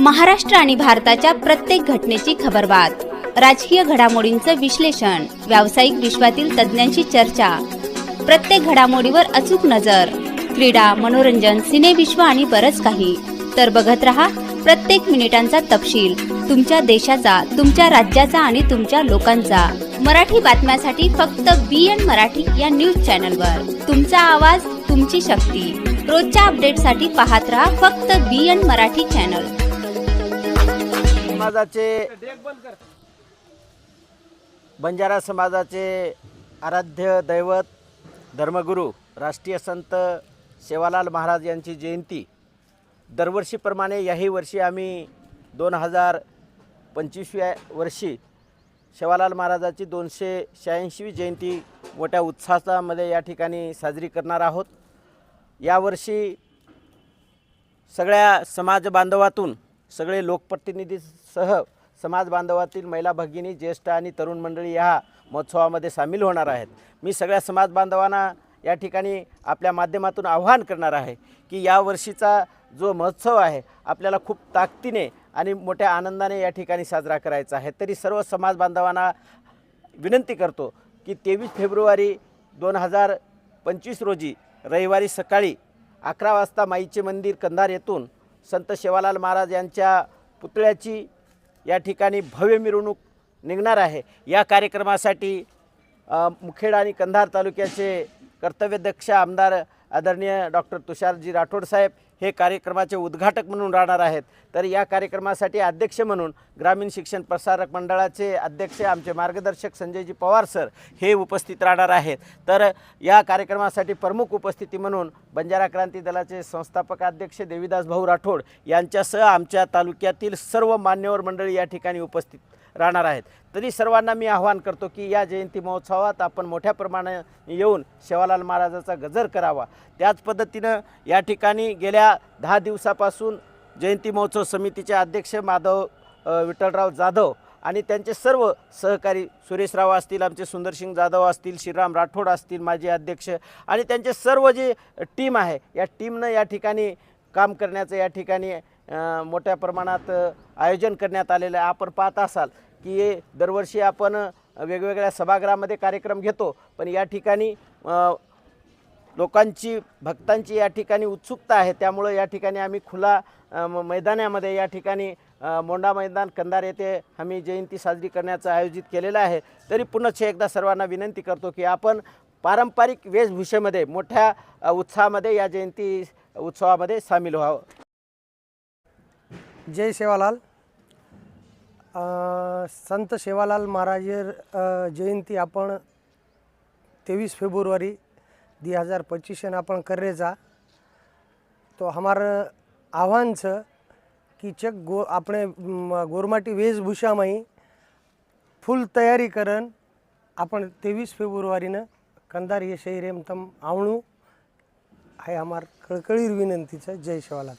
महाराष्ट्र आणि भारताच्या प्रत्येक घटनेची खबरबात राजकीय घडामोडींचं विश्लेषण व्यावसायिक विश्वातील तज्ज्ञांची चर्चा. प्रत्येक घडामोडीवर अचूक नजर. क्रीडा मनोरंजन सिनेविश्व आणि बरंच काही. तर बघत रहा प्रत्येक मिनिटांचा तपशील. तुमच्या देशाचा तुमच्या राज्याचा आणि तुमच्या लोकांचा. मराठी बातम्यासाठी फक्त बी एन मराठी या न्यूज चॅनलवर. तुमचा आवाज तुमची शक्ती. रोजच्या अपडेटसाठी पाहत रहा फक्त बी एन मराठी चॅनल. समाजाचे बंजारा समाजाचे आराध्य दैवत धर्मगुरू राष्ट्रीय संत सेवालाल महाराज यांची जयंती. दरवर्षीप्रमाणे याही वर्षी आम्ही दोन हजार पंचवीसव्या वर्षी शिवालाल महाराजाची दोनशे शहाऐंशीवी जयंती मोठ्या उत्साहामध्ये या ठिकाणी साजरी करणार आहोत. यावर्षी सगळ्या समाज बांधवातून सगळे लोकप्रतिनिधीसह समाज बांधवातील महिला भगिनी ज्येष्ठ आणि तरुण मंडळी ह्या महोत्सवामध्ये सामील होणार आहेत. मी सगळ्या समाज बांधवांना या ठिकाणी आपल्या माध्यमातून आव्हान करणार आहे की यावर्षीचा जो महोत्सव आहे आपल्याला खूप ताकदीने आणि मोठ्या आनंदाने या ठिकाणी साजरा करायचा आहे. तरी सर्व समाज बांधवांना विनंती करतो की तेवीस फेब्रुवारी दोन हजार पंचवीस रोजी रविवारी सकाळी अकरा वाजता माईचे मंदिर कंधार येथून संत शेवालाल महाराज यांच्या पुतळ्याची या ठिकाणी भव्य मिरवणूक निघणार आहे. या कार्यक्रमासाठी मुखेड आणि कंधार तालुक्याचे कर्तव्यदक्ष आमदार आदरणीय डॉक्टर तुषारजी राठोड साहेब हे कार्यक्रमाचे उद्घाटक म्हणून राहणार आहेत. तर या कार्यक्रमासाठी अध्यक्ष म्हणून ग्रामीण शिक्षण प्रसारक मंडळाचे अध्यक्ष आमचे मार्गदर्शक संजयजी पवार सर हे उपस्थित राहणार आहेत. तर या कार्यक्रमासाठी प्रमुख उपस्थिती म्हणून बंजारा क्रांती दलाचे संस्थापक अध्यक्ष देवीदास भाऊ राठोड यांच्यासह आमच्या तालुक्यातील सर्व मान्यवर मंडळी या ठिकाणी उपस्थित राहणार आहेत. तरी सर्वांना मी आवाहन करतो की या जयंती महोत्सवात आपण मोठ्या प्रमाणात येऊन शेवालाल महाराजाचा गजर करावा. त्याच पद्धतीनं या ठिकाणी गेल्या दहा दिवसापासून जयंती महोत्सव समितीचे अध्यक्ष माधव विठ्ठलराव जाधव आणि त्यांचे सर्व सहकारी सुरेशराव असतील आमचे सुंदरसिंग जाधव असतील श्रीराम राठोड असतील माजी अध्यक्ष आणि त्यांचे सर्व जे टीम आहे या टीमनं या ठिकाणी काम करण्याचं या ठिकाणी मोठ्या प्रमाणात आयोजन करण्यात आलेलं आहे. आपण पाहत असाल की दरवर्षी आपण वेगवेगळ्या सभागृहामध्ये कार्यक्रम घेतो. पण या ठिकाणी लोकांची भक्तांची या ठिकाणी उत्सुकता आहे. त्यामुळं या ठिकाणी आम्ही खुला मैदानामध्ये या ठिकाणी मोंडा मैदान कंधार येथे आम्ही जयंती साजरी करण्याचं आयोजित केलेलं आहे. तरी पुनश्च एकदा सर्वांना विनंती करतो की आपण पारंपरिक वेशभूषेमध्ये मोठ्या उत्साहामध्ये या जयंती उत्सवामध्ये सामील व्हावं. जय सेवालाल. संत सेवालाल महाराज जयंती आपण तेवीस फेब्रुवारी दी हज़ार पच्चीस अपन कर रहे जा. तो हमार आह्वान की कि चक गो अपने गोरमाटी वेशभूषा में ही फूल तैयारी करन अपन तेवीस फेब्रुवारी न कंदार ये शहर एमतम आवणू. है हमार कळकळीर विनंतीचं जय शिवालाल.